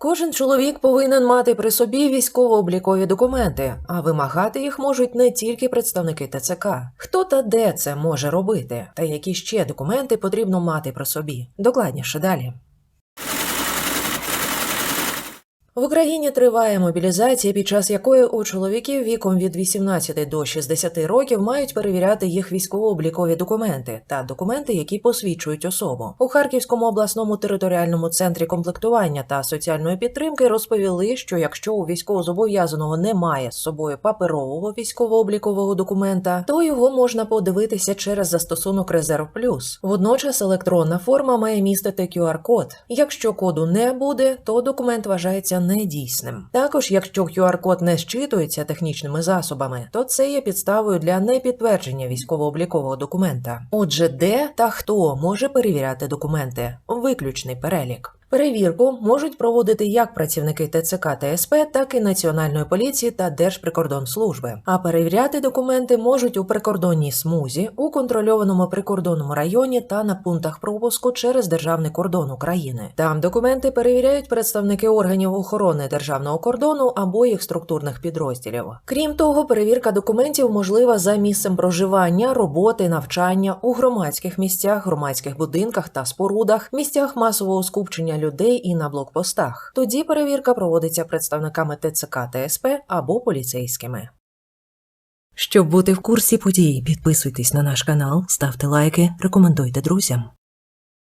Кожен чоловік повинен мати при собі військово-облікові документи, а вимагати їх можуть не тільки представники ТЦК. Хто та де це може робити, та які ще документи потрібно мати при собі. Докладніше далі. В Україні триває мобілізація, під час якої у чоловіків віком від 18 до 60 років мають перевіряти їх військово-облікові документи та документи, які посвідчують особу. У Харківському обласному територіальному центрі комплектування та соціальної підтримки розповіли, що якщо у військовозобов'язаного немає з собою паперового військово-облікового документа, то його можна подивитися через застосунок Резерв Плюс. Водночас електронна форма має містити QR-код. Якщо коду не буде, то документ вважається недійсним. Також, якщо QR-код не щитується технічними засобами, то це є підставою для непідтвердження військово-облікового документа. Отже, де та хто може перевіряти документи? Виключний перелік. Перевірку можуть проводити як працівники ТЦК та СП, так і Національної поліції та Держприкордонслужби. А перевіряти документи можуть у прикордонній смузі, у контрольованому прикордонному районі та на пунктах пропуску через державний кордон України. Там документи перевіряють представники органів охорони державного кордону або їх структурних підрозділів. Крім того, перевірка документів можлива за місцем проживання, роботи, навчання у громадських місцях, громадських будинках та спорудах, місцях масового скупчення людей і на блокпостах. Тоді перевірка проводиться представниками ТЦК та СП або поліцейськими. Щоб бути в курсі подій, підписуйтесь на наш канал, ставте лайки, рекомендуйте друзям.